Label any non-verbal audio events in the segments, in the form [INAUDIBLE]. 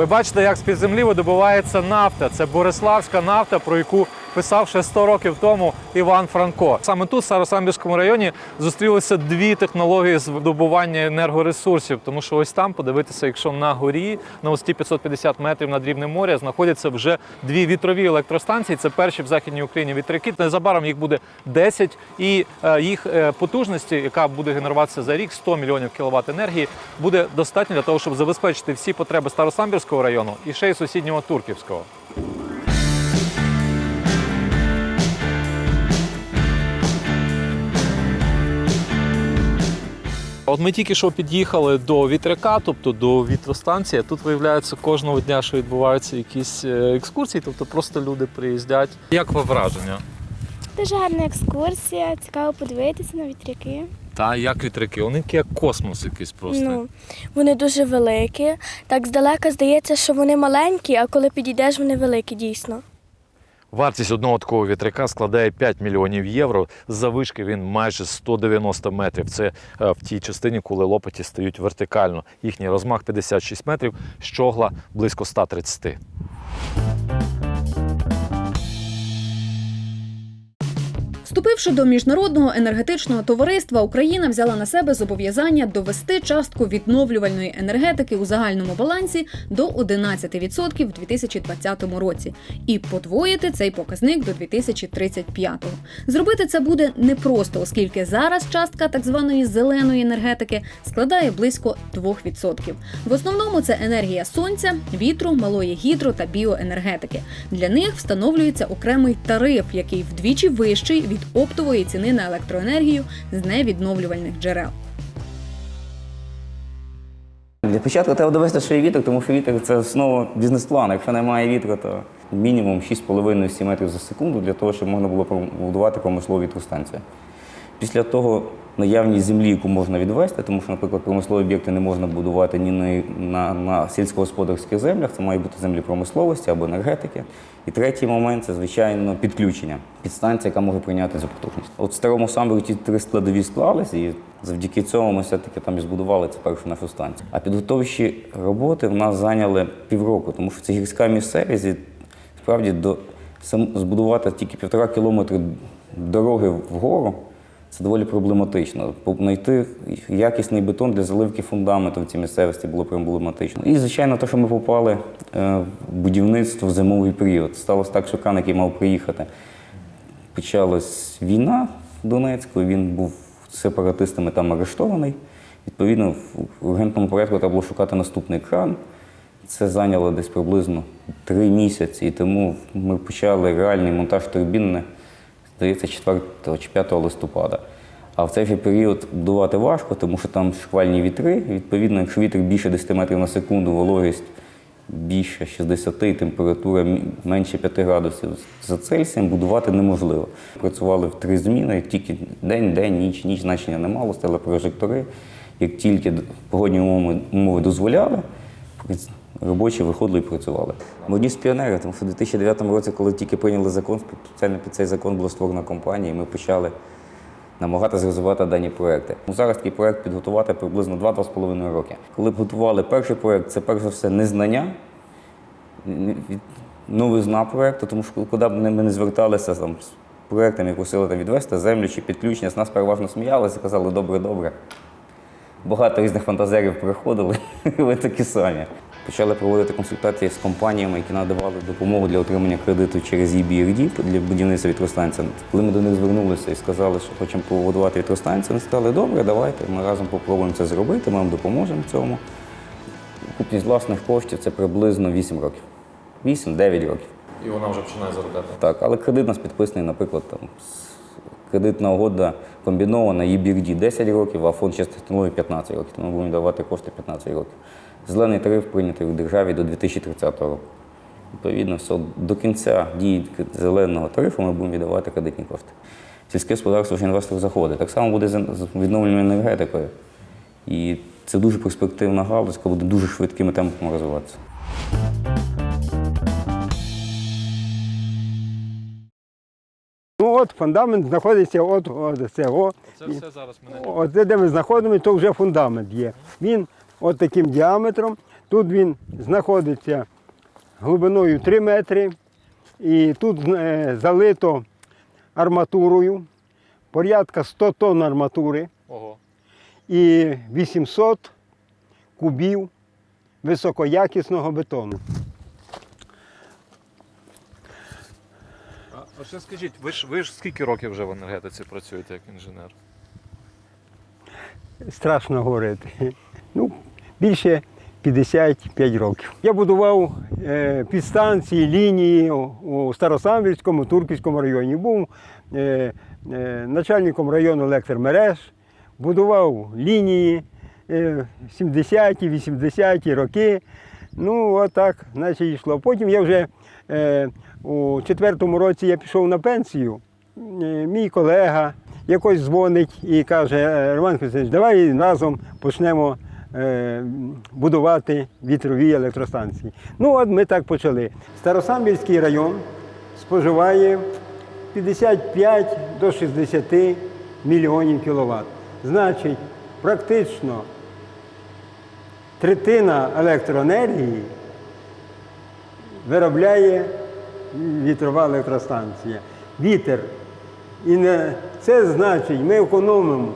Ви бачите, як з-під землі видобувається нафта. Це Бориславська нафта, про яку писав ще 100 років тому Іван Франко. Саме тут, в Старосамбірському районі, зустрілися дві технології з видобування енергоресурсів. Тому що ось там, подивитися, якщо на горі, на висоті 550 метрів над рівнем моря, знаходяться вже дві вітрові електростанції. Це перші в Західній Україні вітряки. Незабаром їх буде 10, і е, їх е, потужності, яка буде генеруватися за рік, 100 мільйонів кіловат енергії, буде достатньо для того, щоб забезпечити всі потреби Старосамбірського району і ще й сусіднього Турківського. От ми тільки що під'їхали до вітряка, тобто до вітростанції. Тут виявляється кожного дня, що відбуваються якісь е, екскурсії, тобто просто люди приїздять. Як ви враження? Дуже гарна екскурсія, цікаво подивитися на вітряки. Та як вітряки? Вони як космос якийсь просто. Ну, вони дуже великі. Так здалека здається, що вони маленькі, а коли підійдеш, вони великі дійсно. Вартість одного такого вітряка складає 5 мільйонів євро. Завишки він майже 190 метрів. Це е, в тій частині, коли лопаті стають вертикально. Їхній розмах 56 метрів, щогла близько 130. Вступивши до міжнародного енергетичного товариства, Україна взяла на себе зобов'язання довести частку відновлювальної енергетики у загальному балансі до 11% в 2020 році і подвоїти цей показник до 2035. Зробити це буде непросто, оскільки зараз частка так званої зеленої енергетики складає близько 2%. В основному це енергія сонця, вітру, малої гідро та біоенергетики. Для них встановлюється окремий тариф, який вдвічі вищий від оптової ціни на електроенергію з невідновлювальних джерел. Для початку треба довести, що є вітер, тому що вітер це основа бізнес-плану. Якщо немає вітру, то мінімум 6,5-7 метрів за секунду для того, щоб можна було побудувати промислову вітростанцію. Після того наявність землі, яку можна відвести, тому що, наприклад, промислові об'єкти не можна будувати ні на, на, на сільськогосподарських землях, це мають бути землі промисловості або енергетики. І третій момент це, звичайно, підключення. Підстанція, яка може прийняти цю потужність. От в старому самборі ті три складові склались, і завдяки цьому ми все-таки там і збудували цю першу нашу станцію. А підготовчі роботи в нас зайняли півроку, тому що це гірська місцевість, і справді до сам збудувати тільки півтора кілометри дороги вгору. Це доволі проблематично. Знайти якісний бетон для заливки фундаменту в цій місцевості було проблематично. І, звичайно, те, що ми попали е, в будівництво в зимовий період. Сталося так, що Кан, який мав приїхати, почалась війна в Донецьку, він був сепаратистами там арештований. Відповідно, в ургентному порядку треба було шукати наступний кран. Це зайняло десь приблизно три місяці, і тому ми почали реальний монтаж турбіни, здається, 4 чи 5 листопада. А в цей же період будувати важко, тому що там шквальні вітри. Відповідно, якщо вітер більше 10 метрів на секунду, вологість більше 60 температура менше 5 градусів за Цельсієм, будувати неможливо. Працювали в три зміни, тільки день, день, ніч, ніч значення не мало, стали прожектори. Як тільки погодні умови, дозволяли, робочі виходили і працювали. Ми одні з піонерів, тому що в 2009 році, коли тільки прийняли закон, спеціально під цей закон була створена компанія, і ми почали намагатися розвивати дані проекти. Ну, Зараз такий проект підготувати приблизно 2-2,5 роки. Коли б готували перший проект, це перш за все незнання, новизна проекту, тому що куди б ми не зверталися там, з проектами, просили там, відвести землю чи підключення, з нас переважно сміялися, казали добре, добре. Багато різних фантазерів приходили, [LAUGHS] ви такі самі. Почали проводити консультації з компаніями, які надавали допомогу для отримання кредиту через EBRD для будівництва вітростанції. Коли ми до них звернулися і сказали, що хочемо побудувати вітростанцію, вони сказали, добре, давайте, ми разом попробуємо це зробити, ми вам допоможемо в цьому. Купність власних коштів це приблизно 8 років. 8-9 років. І вона вже починає заробляти. Так, але кредит у нас підписаний, наприклад, там, кредитна угода комбінована, EBRD 10 років, а фонд чистих технологій 15 років. Тому ми будемо давати кошти 15 років. Зелений тариф прийнятий в державі до 2030 року. Відповідно, все, до кінця дії зеленого тарифу ми будемо віддавати кредитні кошти. Сільське господарство вже інвестор заходить. Так само буде з з відновленою енергетикою. І це дуже перспективна галузь, яка буде дуже швидкими темпами розвиватися. Ну от фундамент знаходиться от, от цього. Це все зараз мене. От де ми знаходимося, то вже фундамент є. Він от таким діаметром. Тут він знаходиться глибиною 3 метри. І тут е, залито арматурою, порядка 100 тонн арматури Ого. і 800 кубів високоякісного бетону. А ще скажіть, ви ж ви ж скільки років вже в енергетиці працюєте як інженер? Страшно говорити. Ну, більше 55 років. Я будував е, підстанції, лінії у- Старосамбірському, Турківському районі. Був е, е, начальником району електромереж, будував лінії е, 70-ті, 80-ті роки. Ну, отак, наче йшло. Потім я вже е, у четвертому році я пішов на пенсію. Мій колега якось дзвонить і каже, «Е, Роман Христович, давай разом почнемо будувати вітрові електростанції. Ну, от ми так почали. Старосамбірський район споживає 55 до 60 мільйонів кіловат. Значить, практично третина електроенергії виробляє вітрова електростанція. Вітер. І це значить, ми економимо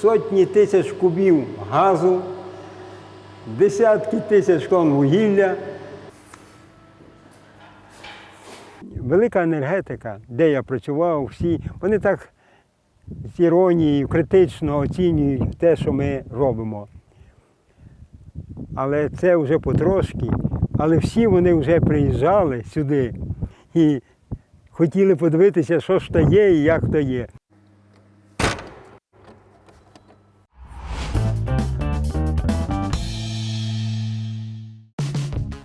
сотні тисяч кубів газу, десятки тисяч тонн вугілля. Велика енергетика, де я працював, всі, вони так з іронією критично оцінюють те, що ми робимо. Але це вже потрошки. Але всі вони вже приїжджали сюди і хотіли подивитися, що ж то є і як то є.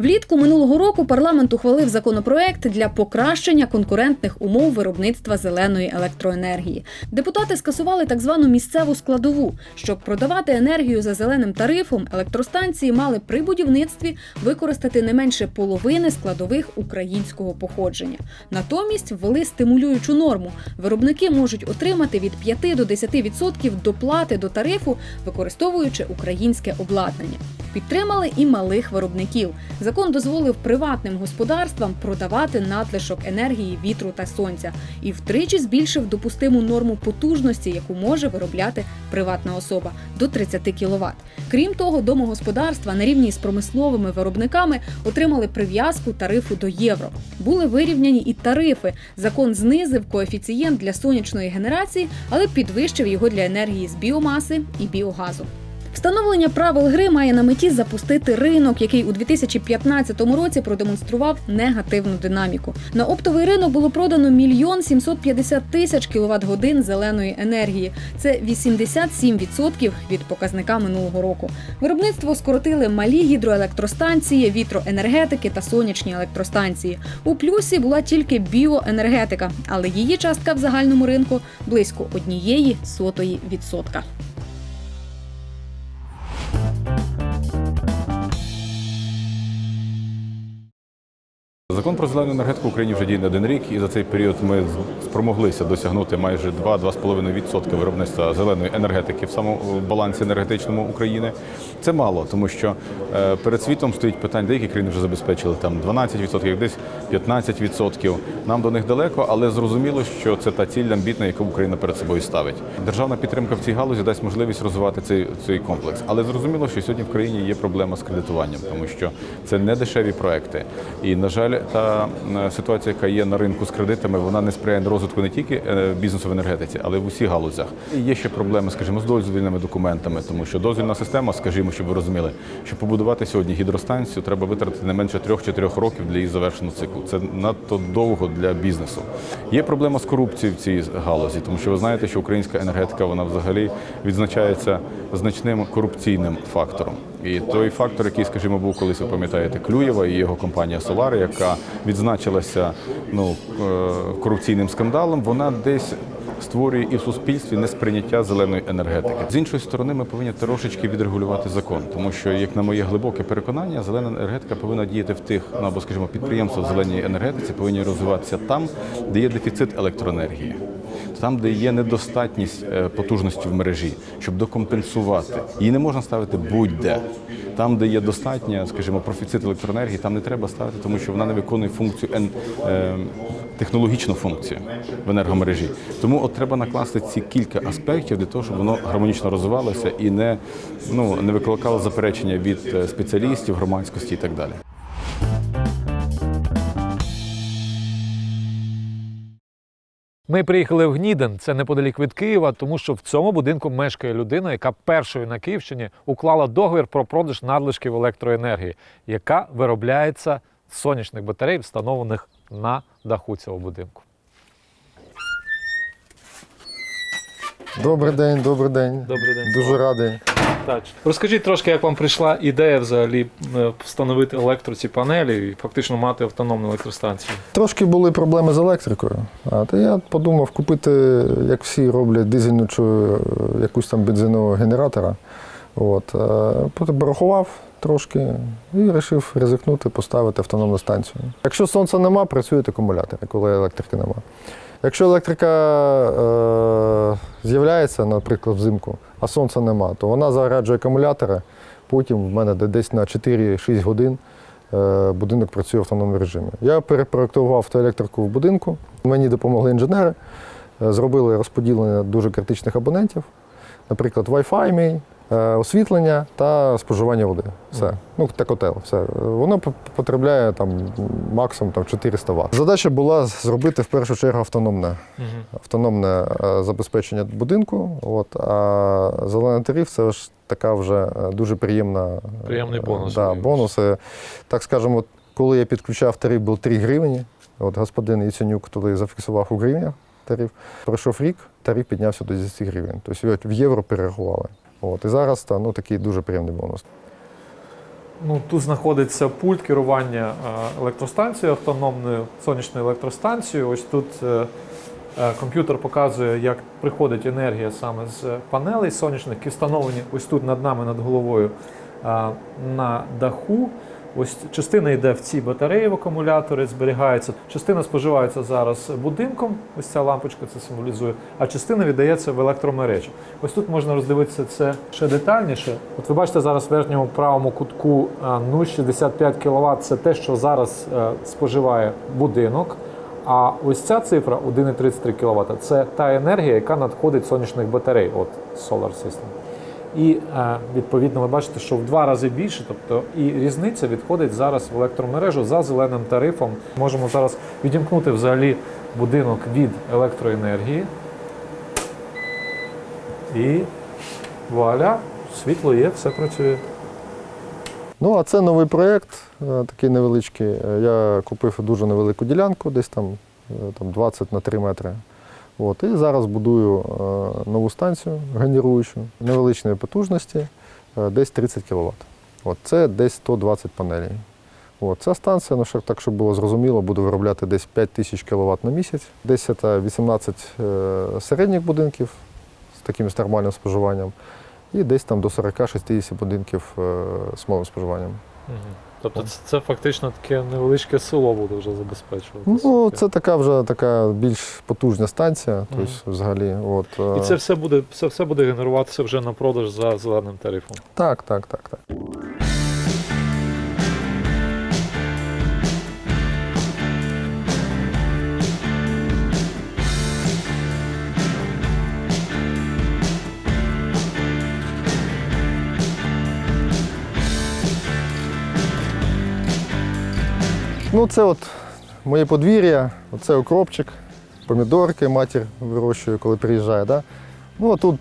Влітку минулого року парламент ухвалив законопроект для покращення конкурентних умов виробництва зеленої електроенергії. Депутати скасували так звану місцеву складову. Щоб продавати енергію за зеленим тарифом, електростанції мали при будівництві використати не менше половини складових українського походження. Натомість ввели стимулюючу норму. Виробники можуть отримати від 5 до 10% доплати до тарифу, використовуючи українське обладнання. Підтримали і малих виробників. Закон дозволив приватним господарствам продавати надлишок енергії вітру та сонця і втричі збільшив допустиму норму потужності, яку може виробляти приватна особа до 30 кВт. Крім того, домогосподарства на рівні з промисловими виробниками отримали прив'язку тарифу до євро. Були вирівняні і тарифи. Закон знизив коефіцієнт для сонячної генерації, але підвищив його для енергії з біомаси і біогазу. Встановлення правил гри має на меті запустити ринок, який у 2015 році продемонстрував негативну динаміку. На оптовий ринок було продано мільйон 750 тисяч кіловат годин зеленої енергії. Це 87% від показника минулого року. Виробництво скоротили малі гідроелектростанції, вітроенергетики та сонячні електростанції. У плюсі була тільки біоенергетика, але її частка в загальному ринку близько однієї сотої відсотка. Bye. Закон про зелену енергетику в Україні вже діє не один рік, і за цей період ми спромоглися досягнути майже 2-2,5% виробництва зеленої енергетики в самому балансі енергетичному України. Це мало, тому що е, перед світом стоїть питання, деякі країни вже забезпечили там 12%, десь 15%. Нам до них далеко, але зрозуміло, що це та ціль амбітна, яку Україна перед собою ставить. Державна підтримка в цій галузі дасть можливість розвивати цей, цей комплекс. Але зрозуміло, що сьогодні в країні є проблема з кредитуванням, тому що це не дешеві проекти. І на жаль, та е, ситуація, яка є на ринку з кредитами, вона не сприяє розвитку не тільки е, бізнесу в енергетиці, але й в усіх галузях. І є ще проблеми, скажімо, з дозвільними документами, тому що дозвільна система, скажімо, щоб ви розуміли, щоб побудувати сьогодні гідростанцію, треба витратити не менше 3-4 років для її завершеного циклу. Це надто довго для бізнесу. Є проблема з корупцією в цій галузі, тому що ви знаєте, що українська енергетика вона взагалі відзначається значним корупційним фактором. І той фактор, який, скажімо, був колись, ви пам'ятаєте, Клюєва і його компанія Солар, яка відзначилася ну, е, корупційним скандалом, вона десь створює і в суспільстві несприйняття зеленої енергетики. З іншої сторони, ми повинні трошечки відрегулювати закон, тому що, як на моє глибоке переконання, зелена енергетика повинна діяти в тих, ну або скажімо, підприємства в зеленій енергетиці повинні розвиватися там, де є дефіцит електроенергії. Там, де є недостатність е, потужності в мережі, щоб докомпенсувати. Її не можна ставити будь-де. Там, де є достатня, скажімо, профіцит електроенергії, там не треба ставити, тому що вона не виконує функцію е, технологічну функцію в енергомережі. Тому от треба накласти ці кілька аспектів для того, щоб воно гармонічно розвивалося і не, ну, не викликало заперечення від е, спеціалістів, громадськості і так далі. Ми приїхали в Гнідин, це неподалік від Києва, тому що в цьому будинку мешкає людина, яка першою на Київщині уклала договір про продаж надлишків електроенергії, яка виробляється з сонячних батарей, встановлених на даху цього будинку. Добрий день, добрий день. Добрий день. Дуже радий. Розкажіть трошки, як вам прийшла ідея взагалі е, встановити електро ці панелі і фактично мати автономну електростанцію. Трошки були проблеми з електрикою. А то я подумав купити, як всі роблять, дизельну чи е, якусь там бензинового генератора. От. е, Потім порахував трошки і вирішив ризикнути, поставити автономну станцію. Якщо сонця нема, працюють акумулятори, коли електрики нема. Якщо електрика е, з'являється, наприклад, взимку, а сонця нема, то вона заряджує акумулятори. Потім в мене десь на 4-6 годин е, будинок працює в автономному режимі. Я перепроектував автоелектрику в будинку. Мені допомогли інженери, е, зробили розподілення дуже критичних абонентів, наприклад, Wi-Fi мій, освітлення та споживання води. Все. Ну, та котел. Все. Воно потребляє там максимум там, 400 Вт. Задача була зробити в першу чергу автономне автономне е, забезпечення будинку. От, а зелений тариф це ж така вже е, дуже приємна Приємний е, бонус Да, бонуси. Так скажемо, коли я підключав тариф, був 3 гривні. От господин Яценюк туди зафіксував у гривнях тариф. Пройшов рік, тариф піднявся до 10 гривень. Тобто в євро перерахували. От, і зараз та, ну, такий дуже приємний бонус. Ну, тут знаходиться пульт керування е, електростанцією, автономною сонячною електростанцією. Ось тут е, е, комп'ютер показує, як приходить енергія саме з панелей сонячних, які встановлені ось тут над нами, над головою на даху. Ось частина йде в ці батареї в акумулятори, зберігається. Частина споживається зараз будинком. Ось ця лампочка це символізує, а частина віддається в електромережу. Ось тут можна роздивитися це ще детальніше. От ви бачите зараз в верхньому правому кутку е, 0,65 кВт – це те, що зараз е, споживає будинок. А ось ця цифра 1,33 кВт – це та енергія, яка надходить сонячних батарей, от Solar System. І відповідно ви бачите, що в два рази більше, тобто і різниця відходить зараз в електромережу за зеленим тарифом. Можемо зараз відімкнути взагалі будинок від електроенергії. І вуаля, світло є, все працює. Ну, а це новий проєкт, е, такий невеличкий. Е, Я купив дуже невелику ділянку, десь там, е, там 20 на 3 метри. От, і зараз будую е, нову станцію генеруючу невеличної потужності, е, десь 30 кВт. От, це десь 120 панелей. От, ця станція, ну, щоб так, щоб було зрозуміло, буде виробляти десь 5 тисяч кВт на місяць. Десь це 18 е, середніх будинків з таким з нормальним споживанням і десь там до 40-60 будинків з малим споживанням. Тобто це, це фактично таке невеличке село буде вже забезпечувати. Ну, це така вже така більш потужна станція, тобто взагалі. От, е, І це все буде, це все буде генеруватися вже на продаж за зеленим тарифом. Так, так, так, так. Ну, це от моє подвір'я, оце укропчик, помідорки матір вирощує, коли приїжджає. Да? Ну, а тут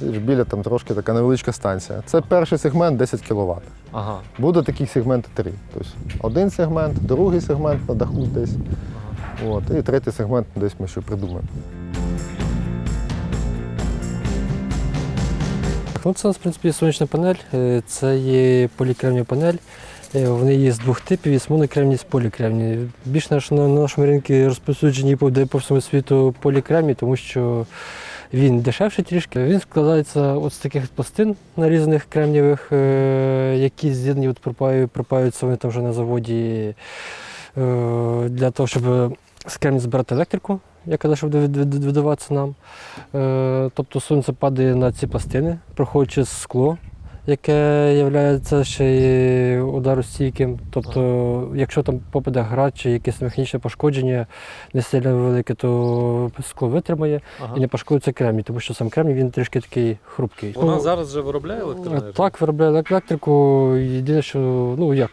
Біля там трошки така невеличка станція. Це перший сегмент 10 кВт. Ага. Буде таких сегментів три. Тобто один сегмент, другий сегмент на даху десь. От, і третій сегмент десь ми ще придумаємо. Ну, це у нас, в принципі, сонячна панель. Е, Це є полікремнів панель, Вони є з двох типів, є з полікремні. Більш на нашому ринку розповсюджені по, всьому світу полікремні, тому що він дешевший трішки. Він складається от з таких пластин нарізаних кремнівих, е, які з'єднані от пропаються вони там вже на заводі е, для того, щоб з кремнів збирати електрику, яка далі буде від- від- видаватися нам. Е, Тобто сонце падає на ці пластини, проходить через скло, яке є ще й ударостійким. Тобто, якщо там попаде град чи якесь механічне пошкодження не сильно велике, то скло витримає і не пошкодиться кремній, тому що сам кремній він трішки такий хрупкий. Вона Ну, зараз вже виробляє електроенергію? так, виробляє електрику. Єдине, що ну як.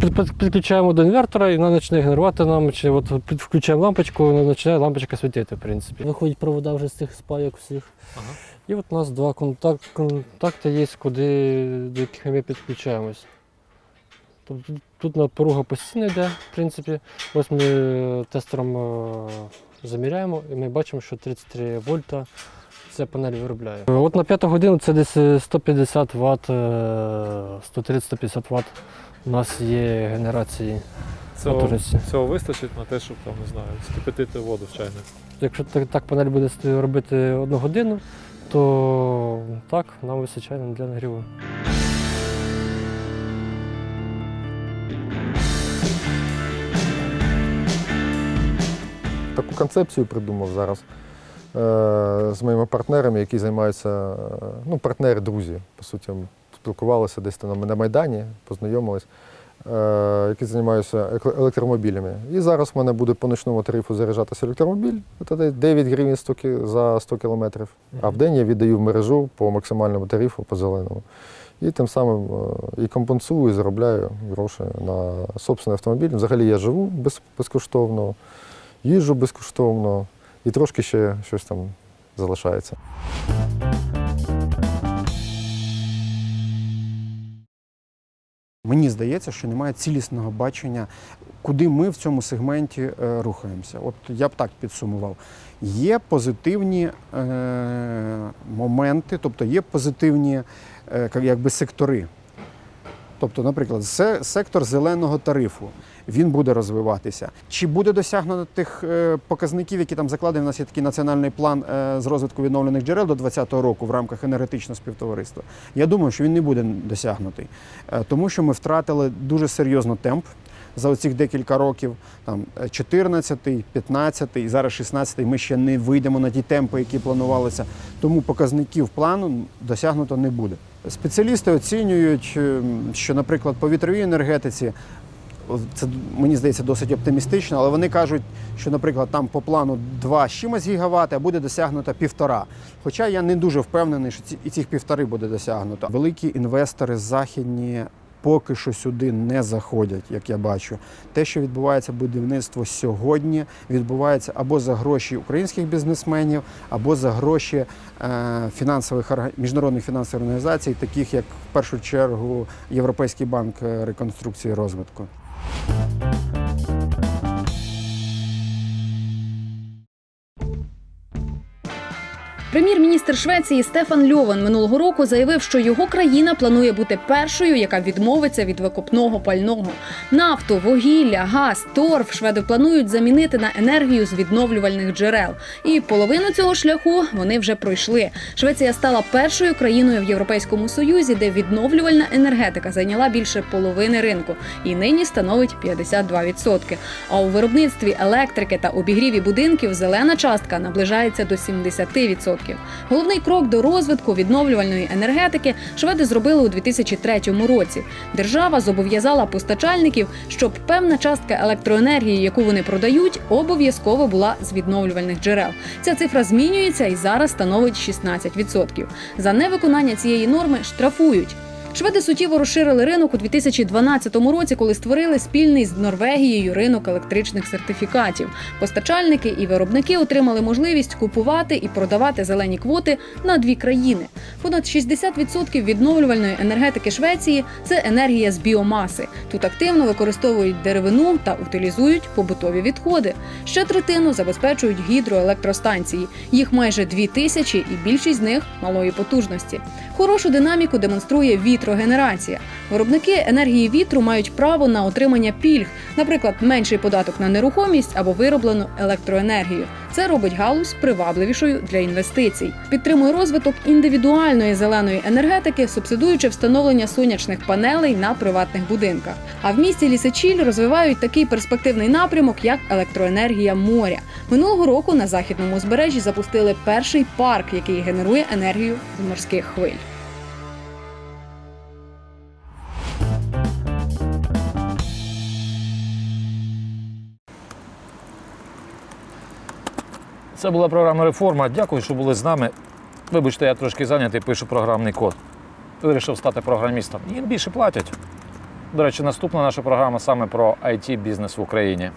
Під- під- Підключаємо до інвертора і вона почне генерувати нам, чи от під- включаємо лампочку, вона починає лампочка світити, в принципі. Виходять провода вже з цих спайок всіх. Ага. І от у нас два контакт, контакти є, куди, до яких ми підключаємось. Тобто тут- напруга постійно йде, в принципі. Ось ми тестером е, заміряємо і ми бачимо, що 33 вольта ця панель виробляє. От на п'яту годину це десь е, 150 Вт, 130-150 Вт у нас є генерації Цього, потужності. цього вистачить на те, щоб там, не знаю, скипятити воду в чайник. Якщо так, так панель буде робити одну годину, то так, нам вистачає для нагріву. Таку концепцію придумав зараз е, з моїми партнерами, які займаються, е, ну, партнери, друзі, по суті, спілкувалися десь там на Майдані, познайомились, е, які займаються електромобілями. І зараз в мене буде по ночному тарифу заряджатися електромобіль, це десь 9 гривень 100 за 100 кілометрів. А в день я віддаю в мережу по максимальному тарифу, по зеленому. І тим самим е, і компенсую, і заробляю гроші на собственний автомобіль. Взагалі я живу без, безкоштовно, їжджу безкоштовно і трошки ще щось там залишається. Мені здається, що немає цілісного бачення, куди ми в цьому сегменті е, рухаємося. От я б так підсумував. Є позитивні е, моменти, тобто є позитивні е, якби сектори. Тобто, наприклад, сектор зеленого тарифу він буде розвиватися. Чи буде досягнено тих е, показників, які там закладені? У нас є такий національний план е, з розвитку відновлених джерел до 2020 року в рамках енергетичного співтовариства? Я думаю, що він не буде досягнутий, Е, тому що ми втратили дуже серйозно темп. За оцих декілька років, там 14-й, 15-й, зараз 16-й, ми ще не вийдемо на ті темпи, які планувалися. Тому показників плану досягнуто не буде. Спеціалісти оцінюють, ем, що, наприклад, по вітровій енергетиці це мені здається досить оптимістично, але вони кажуть, що, наприклад, там по плану 2 з чимось гігавати, а буде досягнуто півтора. Хоча я не дуже впевнений, що ці, і цих півтори буде досягнуто. Великі інвестори західні поки що сюди не заходять, як я бачу. Те, що відбувається будівництво сьогодні, відбувається або за гроші українських бізнесменів, або за гроші е, фінансових міжнародних фінансових організацій, таких як в першу чергу Європейський банк е, реконструкції і розвитку. Прем'єр-міністр Швеції Стефан Льовен минулого року заявив, що його країна планує бути першою, яка відмовиться від викопного пального. Нафту, вугілля, газ, торф шведи планують замінити на енергію з відновлювальних джерел. І половину цього шляху вони вже пройшли. Швеція стала першою країною в Європейському Союзі, де відновлювальна енергетика зайняла більше половини ринку і нині становить 52%. А у виробництві електрики та обігріві будинків зелена частка наближається до 70%. Головний крок до розвитку відновлювальної енергетики шведи зробили у 2003 році. Держава зобов'язала постачальників, щоб певна частка електроенергії, яку вони продають, обов'язково була з відновлювальних джерел. Ця цифра змінюється і зараз становить 16%. За невиконання цієї норми штрафують. Шведи суттєво розширили ринок у 2012 році, коли створили спільний з Норвегією ринок електричних сертифікатів. Постачальники і виробники отримали можливість купувати і продавати зелені квоти на дві країни. Понад 60% відновлювальної енергетики Швеції це енергія з біомаси. Тут активно використовують деревину та утилізують побутові відходи. Ще третину забезпечують гідроелектростанції. Їх майже дві тисячі, і більшість з них малої потужності. Хорошу динаміку демонструє вітер. Вітрогенерація. Виробники енергії вітру мають право на отримання пільг, наприклад, менший податок на нерухомість або вироблену електроенергію. Це робить галузь привабливішою для інвестицій. Підтримує розвиток індивідуальної зеленої енергетики, субсидуючи встановлення сонячних панелей на приватних будинках. А в місті Лісичіль розвивають такий перспективний напрямок, як електроенергія моря. Минулого року на західному узбережжі запустили перший парк, який генерує енергію з морських хвиль. Це була програма реформа. Дякую, що були з нами. Вибачте, я трошки зайнятий, пишу програмний код. Вирішив стати програмістом. Їм більше платять. До речі, наступна наша програма саме про it бізнес в Україні.